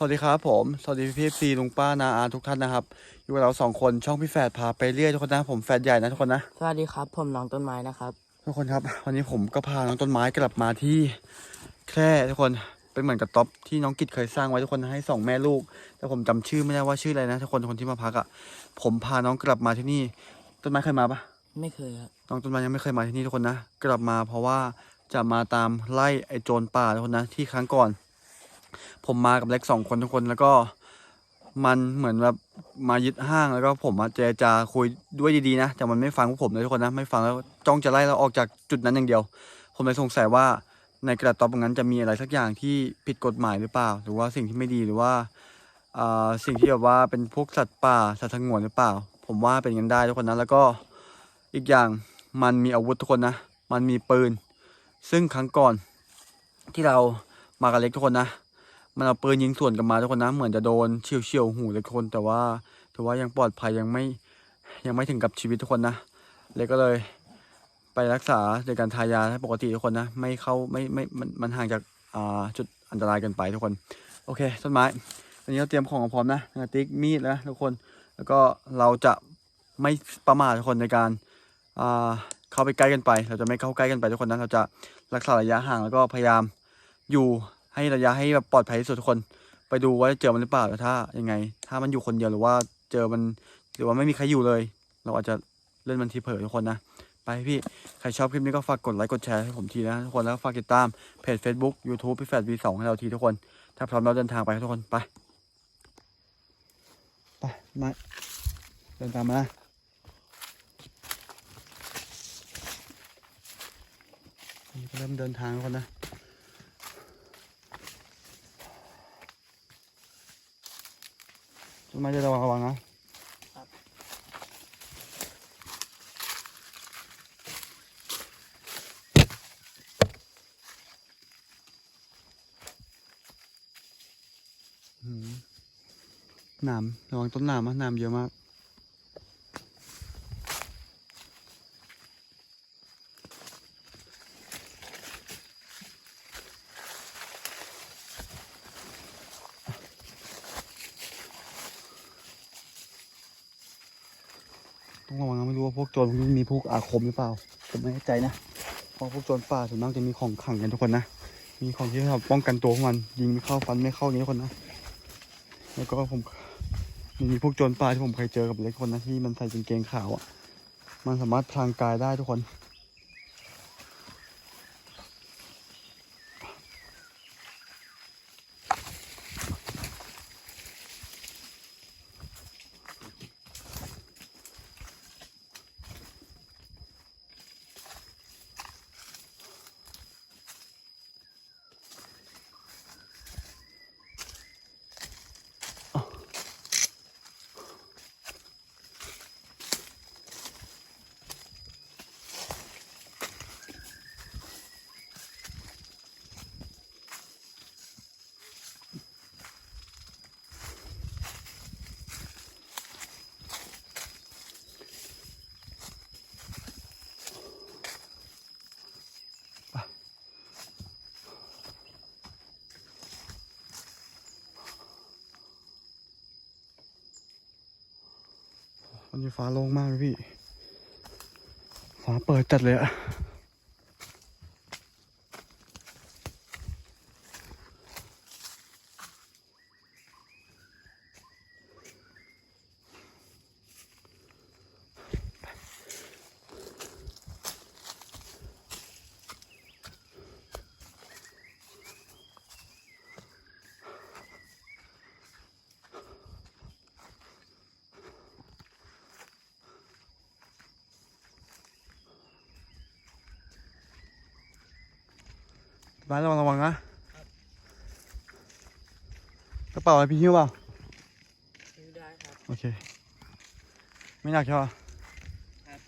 สวัสดีครับผม สวัสดีพี่พีลุงป้านาอาทุกท่านนะครับ อยู่กับเราสองคนช่องพี่แฝดพาไปเรื่อยทุกคนนะผมแฝดใหญ่นะทุกคนนะสวัสดีครับ ผมน้องต้นไม้นะครับ ทุกคนครับ วันนี้ผมก็พาน้องต้นไม้กลับมาที่แคร่ทุกคนเป็นเหมือนกับท็อปที่น้องกิจเคยสร้างไว้ทุกคนให้สองแม่ลูก แต่ผมจำชื่อไม่ได้ว่าชื่ออะไรนะทุกคนคนที่มาพักอะ่ะผมพาน้องกลับมาที่นี่ ต้นไม้เคยมาปะไม่เคยครับน้องต้นไม้ยังไม่เคยมาที่นี่ทุกคนนะ กลับมาเพราะว่าจะมาตามไล่ไอ้โจรป่าทุกคนนะที่ครั้งก่อน ผมมากับเล็กสองคนทุกคนแล้วก็มันเหมือนแบบมายึดห้างแล้วก็ผมมาเจรจาคุยด้วยดีๆนะ แต่มันไม่ฟังพวกผมเลยทุกคนนะ ไม่ฟังแล้วจ้องจะไล่เราออกจากจุดนั้นอย่างเดียว ผมเลยสงสัยว่าในกระต๊อบตรงนั้นจะมีอะไรสักอย่างที่ผิดกฎหมายหรือเปล่า หรือว่าสิ่งที่ไม่ดีหรือว่าอ่าสิ่งที่แบบว่าเป็นพวกสัตว์ป่าสัตว์สงวนหรือเปล่า ผมว่าเป็นกันได้ทุกคนนะแล้วก็อีกอย่างมันมีอาวุธทุกคนนะ มันมีปืน ซึ่งครั้งก่อนที่เรามากับเล็กทุกคนนะ มันเอาปืนยิงสวนกลับมาทุกคนนะเหมือนจะโดนเฉียวเฉียวหูเลยทุกคน แต่ว่าถือว่ายังปลอดภัยยังไม่ยังไม่ถึงกับชีวิตทุกคนนะเลยก็เลยไปรักษาโดยการทายาให้ปกติทุกคนนะไม่เข้าไม่ไม่มันมันห่างจากอ่าจุดอันตรายเกันไปทุกคน โอเคต้นไม้ตอนนี้เราเตรียมของพร้อมนะกระติกมีดแล้วนะทุกคน แล้วก็เราจะไม่ประมาททุกคนในการอ่าเข้าไปใกล้กันไป เราจะไม่เข้าใกล้กันไปทุกคนนะเราจะรักษาระยะห่างแล้วก็พยายามอยู่ ให้ระยะให้แบบปลอดภัยที่สุดทุกคน ไปดูว่าเจอมันหรือเปล่าถ้ายังไง ถ้ามันอยู่คนเดียวหรือว่าเจอมันหรือว่าไม่มีใครอยู่เลย เราอาจจะเล่นมันทีเผลอทุกคนนะไปพี่ใครชอบคลิปนี้ก็ฝากกดไลค์กดแชร์ให้ผมทีนะทุกคนแล้วก็ฝากติดตามเพจ Facebook YouTube พี่แฟด V2 ให้เราทีทุกคน ถ้าพร้อมเราเดินทางไปทุกคนไปไปมาเดินตามมานะเริ่มเดินทางทุกคนนะ ต้นไม้จะระวังระวังนะอืมหนามระวังต้นหนามนะหนามเยอะมาก ต้องระวังนะไม่รู้ว่าพวกโจรพวกนี้มีพวกอาคมหรือเปล่า ผมไม่แน่ใจนะ เพราะพวกโจรป่าส่วนมากจะมีของขังกันทุกคนนะ มีของที่จะป้องกันตัวของมัน ยิงไม่เข้าฟันไม่เข้าอย่างนี้ทุกคนนะ แล้วก็ผมมีพวกโจรป่าที่ผมเคยเจอกับเล็กคนนะที่มันใส่กางเกงขาวอะ มันสามารถพลางกายได้ทุกคน วันนี้ฟ้าโล่งมากเลยพี่ ฟ้าเปิดจัดเลยอะ วังระวังนะกระเป๋าอะไรพี่หิ้วเปล่า ได้ครับ โอเค ไม่หนักใช่ป่ะ ครับ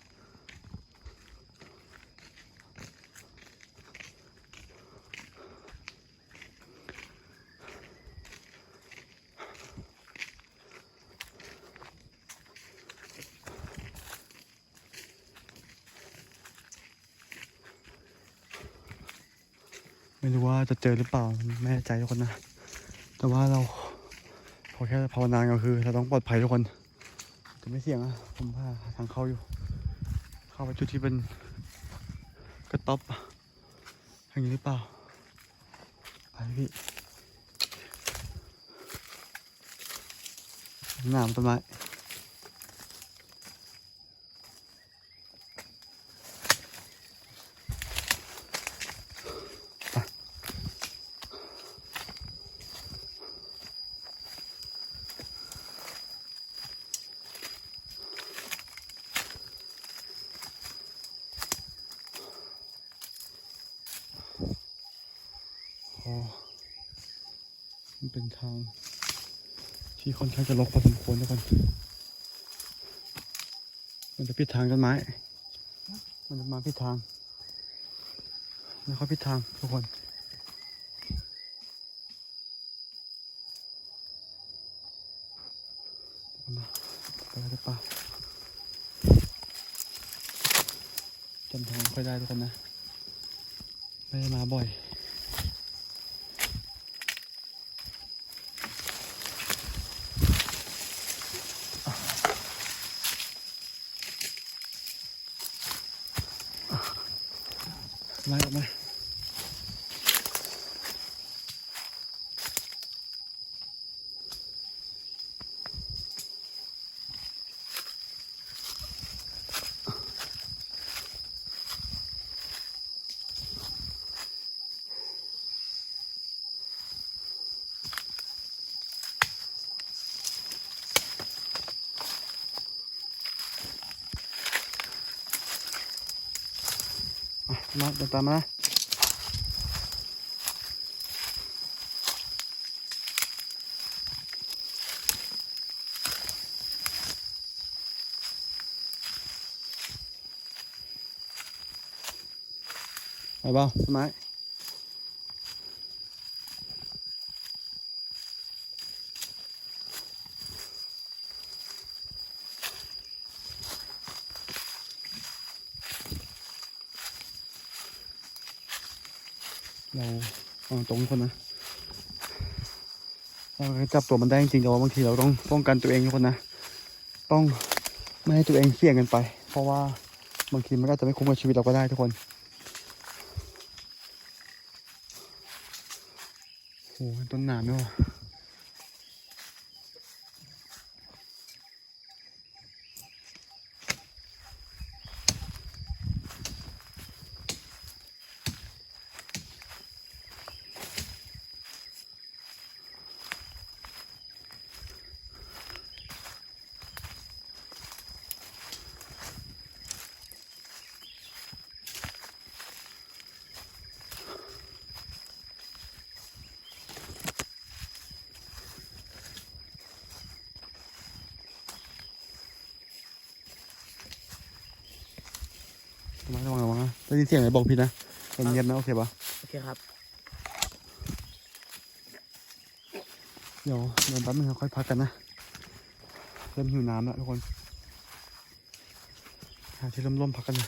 ไม่รู้ว่า จะเจอหรือเปล่าไม่แน่ใจทุกคนนะ แต่ว่าเราพอแค่ภาวนาก็คือ เราต้องปลอดภัยทุกคนจะไม่เสี่ยงอะผมพาหาทางเข้าอยู่ เข้าไปจุดที่เป็นกระต๊อบอย่างนี้หรือเปล่าไปพี่หนามต้นไม้ไปโอ้มันเป็นทาง ที่ค่อนข้างจะรกพอสมควรทุกคน มันจะพิดทางต้นไม้ มันจะมาพิดทางมันเขาพิดทางทุกคน มาไปแล้วหรือเปล่าจำทางค่อยได้ทุกคนนะ ไม่ได้มาบ่อย ไล่อ อกมาอะมาเดินตามมานะ ไปเปล่าต้นไม้เราเอา ตรงคนนะเราจับตัวมันได้จริงๆแต่ว่าบางทีเราต้องป้องกันตัวเองทุกคนนะ ต้องไม่ให้ตัวเองเสี่ยงกันไป เพราะว่าบางทีมันก็อาจจะไม่คุ้มกับชีวิตเราก็ได้ทุกคนโอ้โหต้นหนามด้วย ว่ะต้นไม้ระวังระวังนะได้ยินเสียงอะไรบอกพี่นะเงียบๆนะโอเคปะโอเคครับ เดี๋ยวเดินแป๊บนึงครับค่อยพักกันนะ เริ่มหิวน้ำแล้วทุกคน หาที่ร่มๆพักกันนะ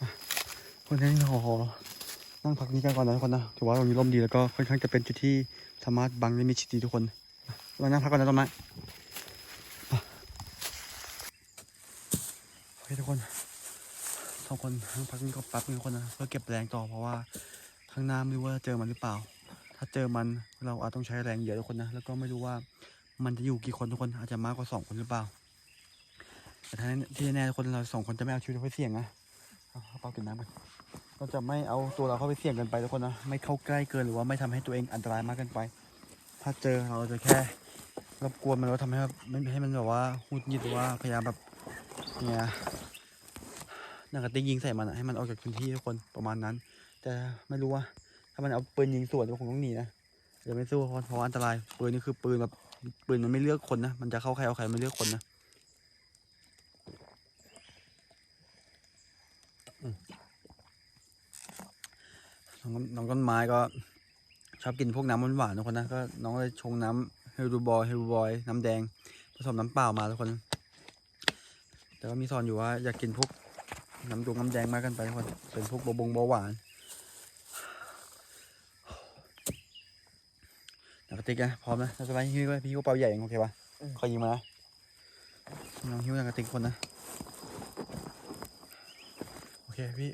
อะคนนี้ขอขอนั่งพักนี้กันก่อนนะทุกคนนะ ถือว่าตรงนี้ร่มดีแล้วก็ค่อนข้างจะเป็นจุดที่สามารถบังได้มีชิดดีทุกคน มานั่งพักก่อนนะต้นไม้โอเคทุกคนสองคนนั่งพักนี่ก็แป๊บนึงทุกคนนะเพื่อเก็บแรงต่อเพราะว่าข้างหน้าไม่รู้ว่าเจอมันหรือเปล่า ถ้าเจอมันเราอาจต้องใช้แรงเยอะทุกคนนะ แล้วก็ไม่รู้ว่ามันจะอยู่กี่คนทุกคนอาจจะมากกว่าสองคนหรือเปล่า แต่ถ้าที่แน่ทุกคนเราสองคนจะไม่เอาชีวิตเราไปเสี่ยงนะเอาเอาเปล่ากินน้ำกันเราจะไม่เอาตัวเราเข้าไปเสี่ยงกันไปทุกคนนะ ไม่เข้าใกล้เกินหรือว่าไม่ทำให้ตัวเองอันตรายมากเกินไป ถ้าเจอเราจะแค่ รบกวนมันแล้วทำให้แบบไม่ให้มันแบบว่าหุดหงิดหรือว่าพยายามแบบเนี่ยนังกระติกยิงใส่มันอะให้มันออกจากพื้นที่ทุกคนประมาณนั้น แต่ไม่รู้ว่าถ้ามันเอาปืนยิงสวนก็คงต้องหนีนะเดี๋ยวไม่สู้เพราะเพราะอันตรายปืนนี่คือปืนแบบปืนมันไม่เลือกคนนะมันจะเข้าใครเอาใครไม่เลือกคนนะน้องน้องต้นไม้ก็ชอบกินพวกน้ำหวานๆทุกคนนะก็น้องเลยชงน้ำ ลดูบอยเฮลูบอย น้ำแดง ผสมน้ำเปล่ามาทุกคน แต่ว่ามีสอนอยู่ว่าอยากกินพวกน้ำดงน้ำแดงมากกันไปทุกคน เป็นพวกบะบงเบาหวานนักระติกนะพร้อมนะสบายฮิ้วไปพี่ก็เป่าใหญ่ยังโอเคปะขอยิงมาลองฮิ้วนะกระติกคนนะ โอเคพี่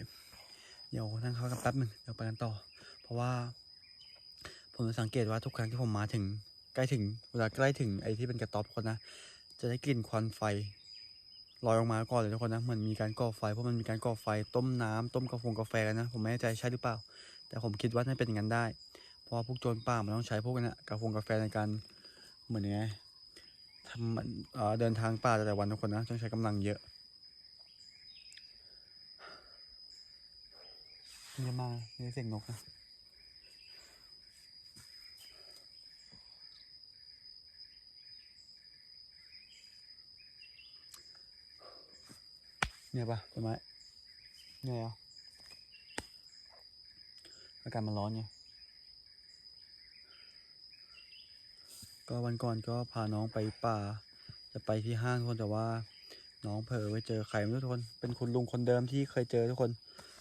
เดี๋ยวนั่งเขากันแป๊บหนึ่งเดี๋ยวไปกันต่อ เพราะว่า ผมสังเกตว่าทุกครั้งที่ผมมาถึง กล้ถึงเวลาใกล้ถึงไอ้ที่เป็นกระต๊อบทุกคนนะ จะได้กลิ่นควันไฟลอยออกมาก่อนเลยทุกคนนะเหมือนมีการก่อไฟเพราะมันมีการก่อไฟต้มน้ำต้มกาแฟกาแฟกันนะ ผมไม่แน่ใจใช่หรือเปล่า แต่ผมคิดว่าน่าเป็นอย่างนั้นได้ เพราะว่าพวกโจรป่ามันต้องใช้พวกนั้นกาแฟกาแฟในการเหมือนยังไงทำเอ่อเดินทางป่าแต่ละวันทุกคนนะต้องใช้กำลังเยอะเยอะมากนี่เสียงนกนะ เนี่ยปะต้นไม้เนี่ยอากาศมันร้อนไงก็วันก่อนก็พาน้องไปป่า จะไปที่ห้างทุกคนแต่ว่า น้องเผลอไปเจอใครไม่รู้ทุกคนเป็นคุณลุงคนเดิมที่เคยเจอทุกคน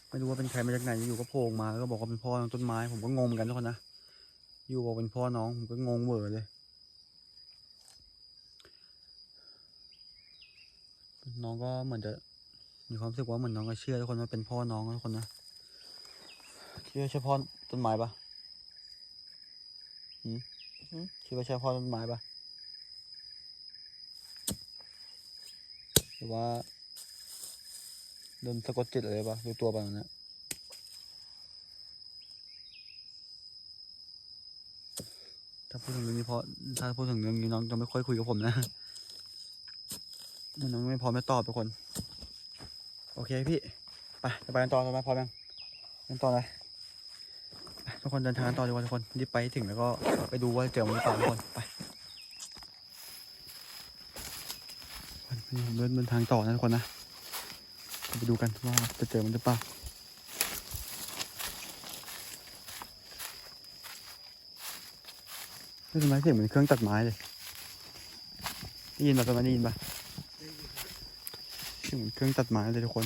ไม่รู้ว่าเป็นใครมาจากไหนอยู่ก็โผล่มาแล้วก็บอกว่าเป็นพ่อน้องต้นไม้ ผมก็งงเหมือนกันทุกคนนะอยู่บอกเป็นพ่อน้องผมก็งงเหวอเลย น้องก็เหมือนจะ มีความรู้สึกว่าเหมือนน้องก็เชื่อทุกคนว่าเป็นพ่อน้องทุกคนนะคิดว่าใช่พ่อต้นไม้ปะหืมคิดว่าใช่พ่อต้นไม้ปะหรือว่าโดนสะกดจิตอะไรปะดูตัวปะนั่นนะถ้าพูดถึงเรื่องนี้เพราะถ้าพูดถึงเรื่องนี้น้องจะไม่ค่อยคุยกับผมนะน้องไม่พร้อมจะตอบทุกคน โอเคพี่ ไปจะไปกันต่อต่อมาพร้อมยังกันต่อเลยทุกคนเดินทางต่อดีกว่าทุกคนรีบไปถึงแล้วก็ไปดูว่าเจอมันหรือเปล่าทุกคนไปเดินเดินทางต่อนะทุกคนนะไปดูกันว่าจะเจอมันหรือเปล่านี่ทำไมเสียงเหมือนเครื่องตัดไม้เลยได้ยินป่ะตอนนั้นได้ยินป่ะ เสียงเครื่องตัดไม้เลยทุกคน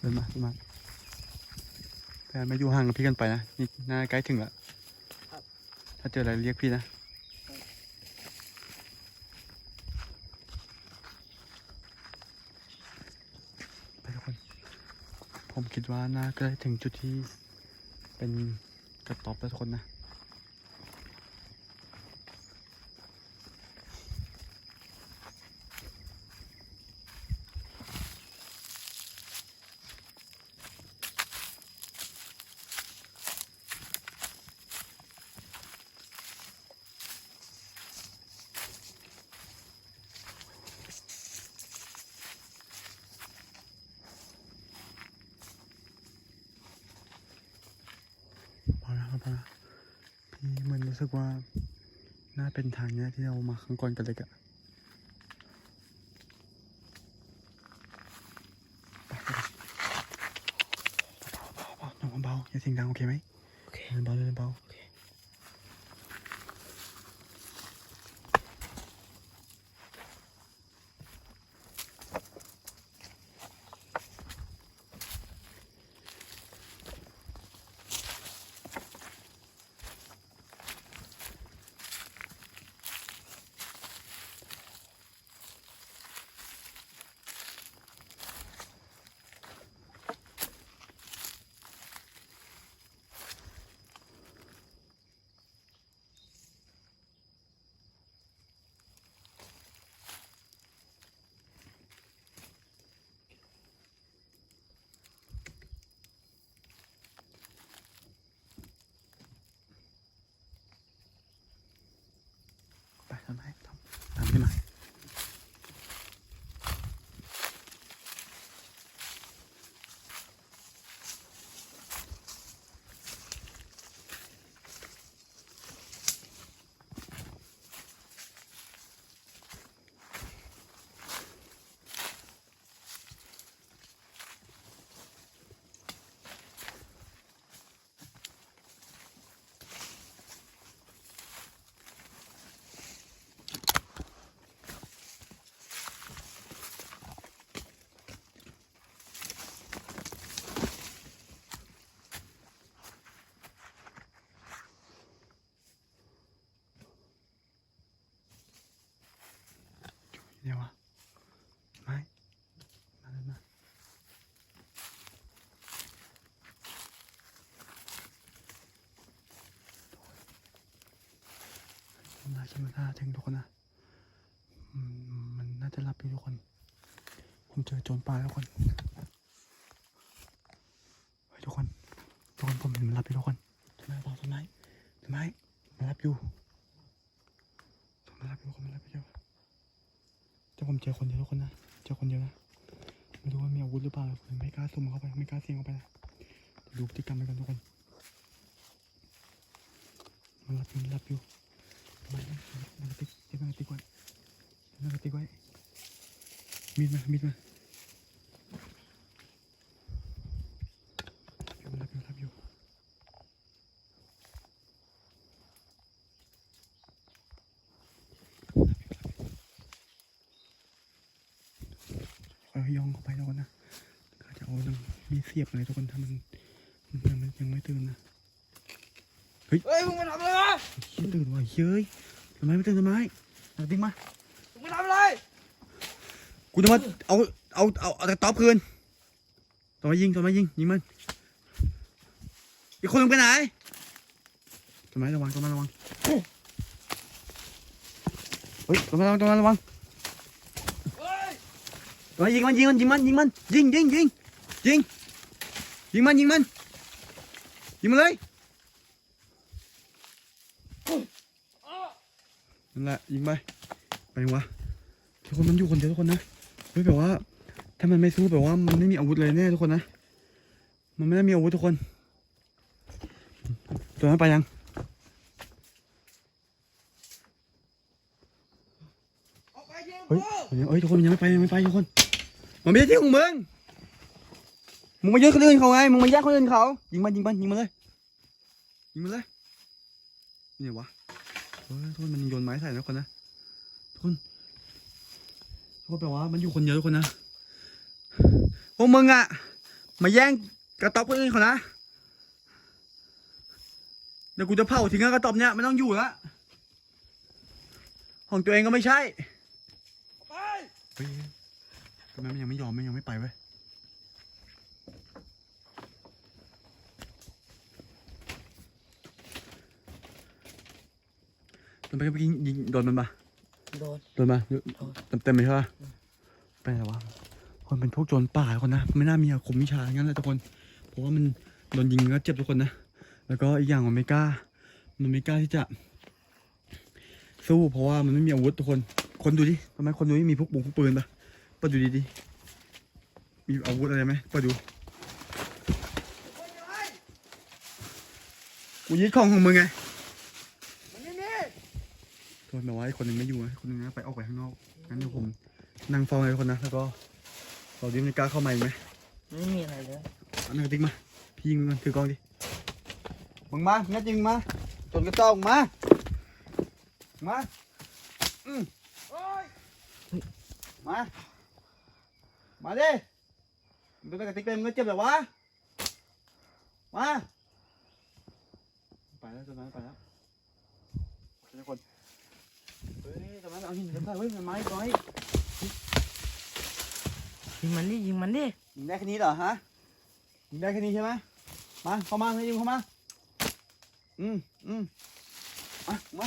เดินมาเดินมา แต่ไม่อยู่ห่างกับพี่กันไปนะนี่น่าใกล้ถึงแล้วครับถ้าเจออะไรเรียกพี่นะไปทุกคน ผมคิดว่าน่าใกล้ถึงจุดที่เป็นกระต๊อบแล้วทุกคนนะ พอแล้วครับพอแล้วพี่เหมัน รู้สึกว่า น่าเป็นทางเนี้ยที่เรามาครั้งก่อนกันเลยอะเบาๆเบาๆน้องเบาๆอย่าเสียงดังโอเคไหม โอเค เดินเบาเดินเบา โอเค ไป ทำไมทำตามขึ้นมา เนี่ยวะไม่มาเลยมาทำลายคิมนาถึงทุกคนนะมันน่าจะรับอยู่ทุกคน ผมเจอโจรปลาแล้วคนเฮ้ยทุกคน ทุกคนผมเห็นมันรับอยู่ทุกคน คนเดียวทุกคนะ เจอคนเดียวนะ ไม่รู้ว่ามีอาวุธหรือเปล่าผมไม่กล้าสุ่มเข้าไป ไม่กล้าเสี่ยงเข้าไปนะดูพฤติกรรมไปกันทุกคน มันหลับอยู่มันหลับอยู่มันมันกระติดมันติกไว้มันติดไว้มีดมา มีดมามันหลับอยู่หลับอยู่ค่อยๆย่องเข้าไปทุกคนนะก็จะเอาหนัง มีดเสียบอะไรทุกคนถ้ามันมันยังไม่ยังไม่ตื่นนะเฮ้ยมึงมาทำอะไรวะคิดตื่นว่ะเฮ้ยทำไมไม่ตื่นทำไมเอาติ๊กมามึงมาทำอะไรกูจะมาเอาเอาเอาเอาแต่ตอบคืนต่อมายิงต่อมายิงยิงมันอีกคนนึงไปไหนต้นไม้ระวังต้นไม้ระวังเฮ้ยต้นไม้ระวังต้นไม้ระวังเฮ้ยต้นไม้ยิงมันยิงมันยิงมันยิงมันยิงยิงยิงยิง ยิงมันยิงมันยิงมันเลยนั่นแหละยิงไปไปวะทุกคนมันอยู่คนเดียวทุกคนนะเฮ้ยแบบว่า ถ้ามันไม่สู้แบบว่ามันไม่มีอาวุธเลยแน่ทุกคนนะมันไม่ได้มีอาวุธทุกคน ตัวนั้นไปยังเฮ้ยเฮ้ยทุกคนมันยังไม่ไปยังไม่ไปทุกคนมันไม่ใช่ที่ของมึง มึงมาเยอะคนอื่นเขาไง มึงมาแย่งคนอื่นเขา ยิงมันยิงมันยิงมันเลย ยิงมันเลยนี่ไงวะเฮ้ยทุกคนมันโยนไม้ใส่นะทุกคนนะ ทุกคน ทุกคนแปลว่ามันอยู่คนเดียวทุกคนนะ พวกมึงอะมาแย่งกระต๊อบคนอื่นเขานะ เดี๋ยวกูจะเผาทิ้งกระต๊อบเนี้ยไม่ต้องอยู่ละ ของตัวเองก็ไม่ใช่ ไปเฮ้ยทำไมมันยังไม่ยอมมันยังไม่ไปเว้ย โดนไปเมื่อกี้ยิงโดนมันปะโดน โดนมาเต็มเต็มๆเลยใช่ปะไปไหนวะคนเป็นพวกโจรป่าคนนะไม่น่ามีอาคมวิชาอย่างนั้นเลยทุกคนเพราะว่ามันโดนยิงแล้วเจ็บทุกคนนะ แล้วก็อีกอย่างมันไม่กล้า มันไม่กล้าที่จะ สู้เพราะว่ามันไม่มีอาวุธทุกคน คนดูดิทำไมคนดูนี่มีพวกบุงพวกปืนปะเปิดดูดิดิมีอาวุธอะไรไหมเปิดดูคนยังไงกูยึดของของมึงไงมันไม่มี โทษมาไว้คนหนึงไม่อยู่นะคนหนึงนะไปออกไปข้างนอกงั้นเดี๋ยวผมนั่งเฝ้าไว้ทุกคนนะแล้วก็เราดิมันกล้าเข้ามาอีกไหมไม่มีอะไรเลยเอาหนังกระติกมาพี่ยิงมันถือกล้องดิมึงมางั้นจริงมาจนกระต้องมามาอืมเฮ้ยมามาดิมึงเป็นกระติกเป็นมึงก็เจ็บเหรอวะมาไปแล้วตอนนั้นไปแล้วทุกคนเฮ้ย ตอนนั้นเอาหินกันได้เฮ้ยมันไม้ก้อยยิงมันดิยิงมันดิยิงได้แค่นี้เหรอฮะยิงได้แค่นี้ใช่ไหมมาเข้ามาให้ยิงเข้ามา อืมอืมมามา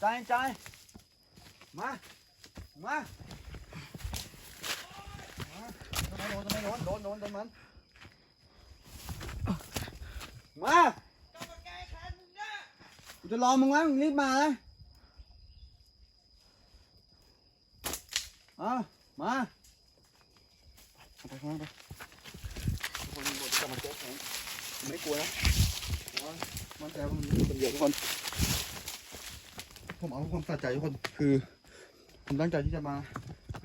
ใจใจมามามาทำไมโดนทำไมโดนโดนโดนโดนมันมา ต้องมาแก้แค้นมึงนะ กู จะรอมึงแล้วมึงรีบมานะอะมาเอาไปข้างล่างไปทุกคนบอกจะมาแก้แค้นผมไม่กลัวนะเพราะว่ามันใจว่ามันมีคนเดียวทุกคนผมเอาความสะใจทุกคนคือผมตั้งใจที่จะมา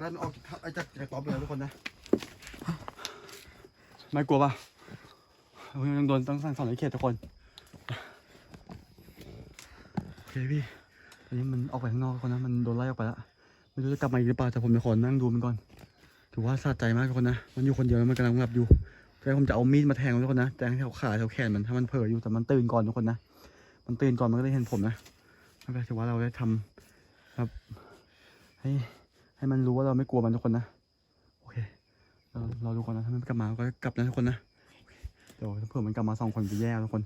รันออกจากไอ้จากจากตอบเลยทุกคนนะไม่กลัวป่ะผมยังโดนตั้งสั่งสอนในเขตทุกคน โอเค พี่ตอนนี้มันออกไปข้างนอกคนนะ มันโดนไล่ออกไปแล้วไม่รู้จะกลับมาอีกหรือเปล่าแต่ผมจะขอนั่งดูมันก่อน ถือว่าสะใจมากทุกคนนะ มันอยู่คนเดียวแล้วมันกำลังหลับอยู่แต่ผมจะเอามีดมาแทงมันทุกคนนะแทงแถวขาแถวแขนมันถ้ามันเผลออยู่แต่มันตื่นก่อนทุกคนนะ มันตื่นก่อนมันก็ได้เห็นผมนะไม่เป็นไรถือว่าเราได้ทำครับ ให้ให้มันรู้ว่าเราไม่กลัวมันทุกคนนะ โอเค เราเราดูก่อนนะถ้ามันกลับมาก็กลับนะทุกคนนะเดี๋ยวถ้าเผื่อมันกลับมาสองคนจะแย่ทุกคน